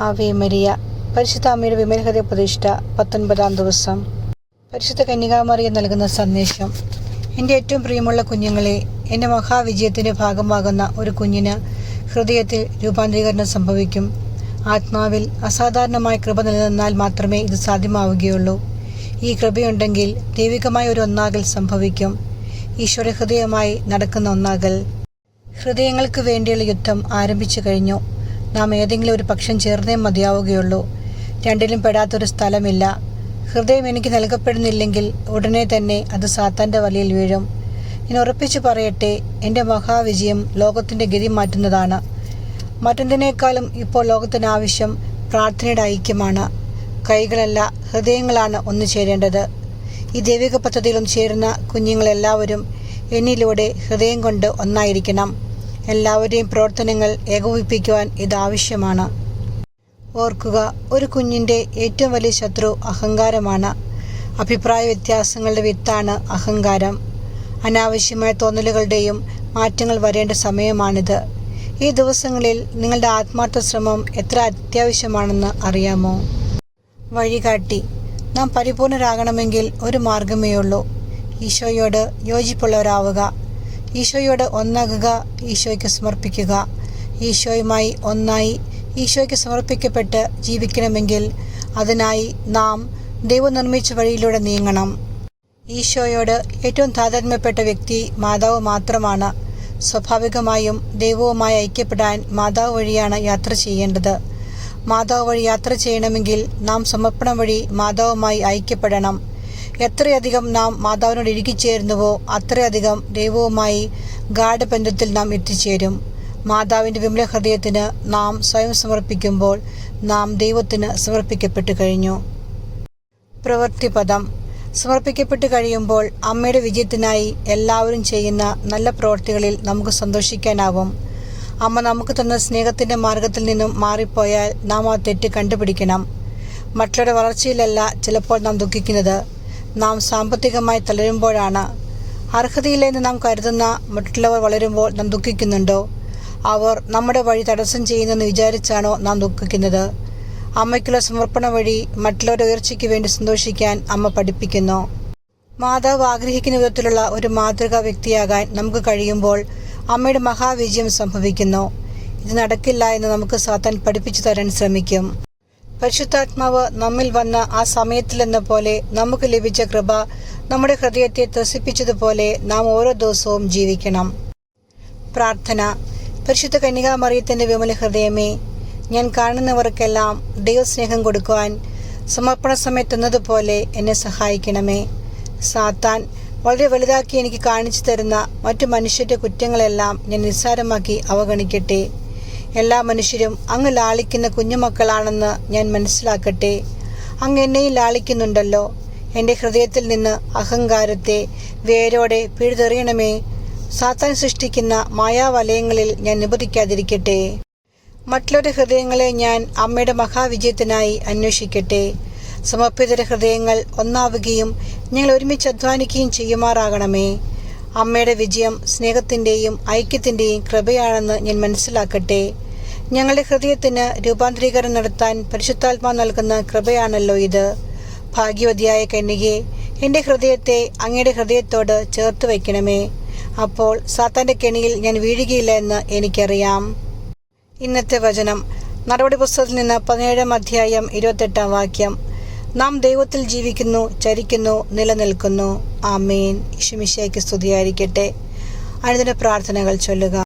Ave Maria. പരിശുദ്ധ അമ്മയുടെ വിമലഹൃദയ പ്രതിഷ്ഠ പത്തൊൻപതാം ദിവസം. പരിശുദ്ധ കന്യകാമറിയ നൽകുന്ന സന്ദേശം. എന്റെ ഏറ്റവും പ്രിയമുള്ള കുഞ്ഞുങ്ങളെ എന്റെ മഹാവിജയത്തിന്റെ ഭാഗമാകുന്ന ഒരു കുഞ്ഞിന് ഹൃദയത്തിൽ രൂപാന്തരീകരണം സംഭവിക്കും. ആത്മാവിൽ അസാധാരണമായ കൃപ നിലനിന്നാൽ മാത്രമേ ഇത് സാധ്യമാവുകയുള്ളൂ. ഈ കൃപയുണ്ടെങ്കിൽ ദൈവികമായ ഒരു ഒന്നാകൽ സംഭവിക്കും. ഈശ്വര ഹൃദയമായി നടക്കുന്ന ഒന്നാകൽ. ഹൃദയങ്ങൾക്ക് വേണ്ടിയുള്ള യുദ്ധം ആരംഭിച്ചു കഴിഞ്ഞു. നാം ഏതെങ്കിലും ഒരു പക്ഷം ചേർന്നേ മതിയാവുകയുള്ളൂ. രണ്ടിലും പെടാത്തൊരു സ്ഥലമില്ല. ഹൃദയം എനിക്ക് നൽകപ്പെടുന്നില്ലെങ്കിൽ ഉടനെ തന്നെ അത് സാത്താന്റെ വലയിൽ വീഴും. ഞാൻ ഉറപ്പിച്ചു പറയട്ടെ എന്റെ മഹാവിജയം ലോകത്തിന്റെ ഗതി മാറ്റുന്നതാണ്. മറ്റെന്തിനേക്കാളും ഇപ്പോൾ ലോകത്തിന് ആവശ്യം പ്രാർത്ഥനയുടെ ഐക്യമാണ്. കൈകളല്ല ഹൃദയങ്ങളാണ് ഒന്നു ചേരേണ്ടത്. ഈ ദൈവിക പദ്ധതിയിലും ചേരുന്ന കുഞ്ഞുങ്ങളെല്ലാവരും എന്നിലൂടെ ഹൃദയം കൊണ്ട് ഒന്നായിരിക്കണം. എല്ലാവരുടെയും പ്രവർത്തനങ്ങൾ ഏകോപിപ്പിക്കുവാൻ ഇത് ആവശ്യമാണ്. ഓർക്കുക ഒരു കുഞ്ഞിന്റെ ഏറ്റവും വലിയ ശത്രു അഹങ്കാരമാണ്. അഭിപ്രായ വ്യത്യാസങ്ങളുടെ വിത്താണ് അഹങ്കാരം. അനാവശ്യമായ തോന്നലുകളുടെയും മാറ്റങ്ങൾ വരേണ്ട സമയമാണിത്. ഈ ദിവസങ്ങളിൽ നിങ്ങളുടെ ആത്മാർത്ഥ ശ്രമം എത്ര അത്യാവശ്യമാണെന്ന് അറിയാമോ? വഴികാട്ടി. നാം പരിപൂർണരാകണമെങ്കിൽ ഒരു മാർഗമേ ഉള്ളൂ ഈശോയോട് യോജിപ്പുള്ളവരാവുക. ഈശോയോട് ഒന്നാകുക ഈശോയ്ക്ക് സമർപ്പിക്കുക. ഈശോയുമായി ഒന്നായി ഈശോയ്ക്ക് സമർപ്പിക്കപ്പെട്ട് ജീവിക്കണമെങ്കിൽ അതിനായി നാം ദൈവം നിർമ്മിച്ച വഴിയിലൂടെ നീങ്ങണം. ഈശോയോട് ഏറ്റവും താതാത്മ്യപ്പെട്ട വ്യക്തി മാതാവ് മാത്രമാണ്. സ്വാഭാവികമായും ദൈവവുമായി ഐക്യപ്പെടാൻ മാതാവ് വഴിയാണ് യാത്ര ചെയ്യേണ്ടത്. മാതാവ് വഴി യാത്ര ചെയ്യണമെങ്കിൽ നാം സമർപ്പണം വഴി മാതാവുമായി ഐക്യപ്പെടണം. എത്രയധികം നാം മാതാവിനോട് ഇഴുകിച്ചേരുന്നുവോ അത്രയധികം ദൈവവുമായി ഗാഠബന്ധത്തിൽ നാം എത്തിച്ചേരും. മാതാവിന്റെ വിമല ഹൃദയത്തിന് നാം സ്വയം സമർപ്പിക്കുമ്പോൾ നാം ദൈവത്തിന് സമർപ്പിക്കപ്പെട്ടു കഴിഞ്ഞു. പ്രവൃത്തിപദം സമർപ്പിക്കപ്പെട്ട് കഴിയുമ്പോൾ അമ്മയുടെ വിജയത്തിനായി എല്ലാവരും ചെയ്യുന്ന നല്ല പ്രവൃത്തികളിൽ നമുക്ക് സന്തോഷിക്കാനാവും. അമ്മ നമുക്ക് തന്ന സ്നേഹത്തിന്റെ മാർഗത്തിൽ നിന്നും മാറിപ്പോയാൽ നാം ആ തെറ്റ് കണ്ടുപിടിക്കണം. മറ്റുള്ളവരുടെ വളർച്ചയിലല്ല ചിലപ്പോൾ നാം ദുഃഖിക്കുന്നത്. നാം സാമ്പത്തികമായി തളരുമ്പോഴാണ്. അർഹതയില്ലെന്ന് നാം കരുതുന്ന മറ്റുള്ളവർ വളരുമ്പോൾ നാം ദുഃഖിക്കുന്നുണ്ടോ? അവർ നമ്മുടെ വഴി തടസ്സം ചെയ്യുന്നെന്ന് വിചാരിച്ചാണോ നാം ദുഃഖിക്കുന്നത്? അമ്മയ്ക്കുള്ള സമർപ്പണം വഴി മറ്റുള്ളവരുടെ ഉയർച്ചയ്ക്ക് വേണ്ടി സന്തോഷിക്കാൻ അമ്മ പഠിപ്പിക്കുന്നു. മാതാവ് ആഗ്രഹിക്കുന്ന വിധത്തിലുള്ള ഒരു മാതൃകാ വ്യക്തിയാകാൻ നമുക്ക് കഴിയുമ്പോൾ അമ്മയുടെ മഹാവിജയം സംഭവിക്കുന്നു. ഇത് നടക്കില്ല എന്ന് നമുക്ക് സാത്താൻ പഠിപ്പിച്ചു തരാൻ ശ്രമിക്കും. പരിശുദ്ധാത്മാവ് നമ്മിൽ വന്ന ആ സമയത്തിലെന്ന പോലെ നമുക്ക് ലഭിച്ച കൃപ നമ്മുടെ ഹൃദയത്തെ ത്രസിപ്പിച്ചതുപോലെ നാം ഓരോ ദിവസവും ജീവിക്കണം. പ്രാർത്ഥന. പരിശുദ്ധ കന്യകാമറിയത്തിന്റെ വിമല ഹൃദയമേ ഞാൻ കാണുന്നവർക്കെല്ലാം ദൈവസ്നേഹം കൊടുക്കുവാൻ സമർപ്പണ സമയത്തെന്നതുപോലെ എന്നെ സഹായിക്കണമേ. സാത്താൻ വളരെ വലുതാക്കി എനിക്ക് കാണിച്ചു തരുന്ന മറ്റു മനുഷ്യരുടെ കുറ്റങ്ങളെല്ലാം ഞാൻ നിസ്സാരമാക്കി അവഗണിക്കട്ടെ. എല്ലാ മനുഷ്യരും അങ്ങ് ലാളിക്കുന്ന കുഞ്ഞുമക്കളാണെന്ന് ഞാൻ മനസ്സിലാക്കട്ടെ. അങ്ങ് എന്നെയും ലാളിക്കുന്നുണ്ടല്ലോ. എന്റെ ഹൃദയത്തിൽ നിന്ന് അഹങ്കാരത്തെ വേരോടെ പിഴുതെറിയണമേ. സാത്താൻ സൃഷ്ടിക്കുന്ന മായാവലയങ്ങളിൽ ഞാൻ നിബന്ധിക്കാതിരിക്കട്ടെ. മറ്റുള്ളവരുടെ ഹൃദയങ്ങളെ ഞാൻ അമ്മയുടെ മഹാവിജയത്തിനായി അന്വേഷിക്കട്ടെ. സമർപ്പിതര ഹൃദയങ്ങൾ ഒന്നാവുകയും ഞങ്ങൾ ഒരുമിച്ച് അധ്വാനിക്കുകയും ചെയ്യുമാറാകണമേ. അമ്മയുടെ വിജയം സ്നേഹത്തിന്റെയും ഐക്യത്തിന്റെയും കൃപയാണെന്ന് ഞാൻ മനസ്സിലാക്കട്ടെ. ഞങ്ങളുടെ ഹൃദയത്തിന് രൂപാന്തരീകരണം നടത്താൻ പരിശുദ്ധാത്മാ നൽകുന്ന കൃപയാണല്ലോ ഇത്. ഭാഗ്യവതിയായ കന്യകെ എന്റെ ഹൃദയത്തെ അങ്ങയുടെ ഹൃദയത്തോട് ചേർത്ത് വയ്ക്കണമേ. അപ്പോൾ സാത്താന്റെ കെണിയിൽ ഞാൻ വീഴുകയില്ല എന്ന് എനിക്കറിയാം. ഇന്നത്തെ വചനം. നടപടി പുസ്തകത്തിൽ നിന്ന് പതിനേഴാം അധ്യായം ഇരുപത്തെട്ടാം വാക്യം. നാം ദൈവത്തിൽ ജീവിക്കുന്നു ചരിക്കുന്നു നിലനിൽക്കുന്നു. ആമേൻ. ഇഷുമിശയ്ക്ക് സ്തുതിയായിരിക്കട്ടെ. അനുദിന പ്രാർത്ഥനകൾ ചൊല്ലുക.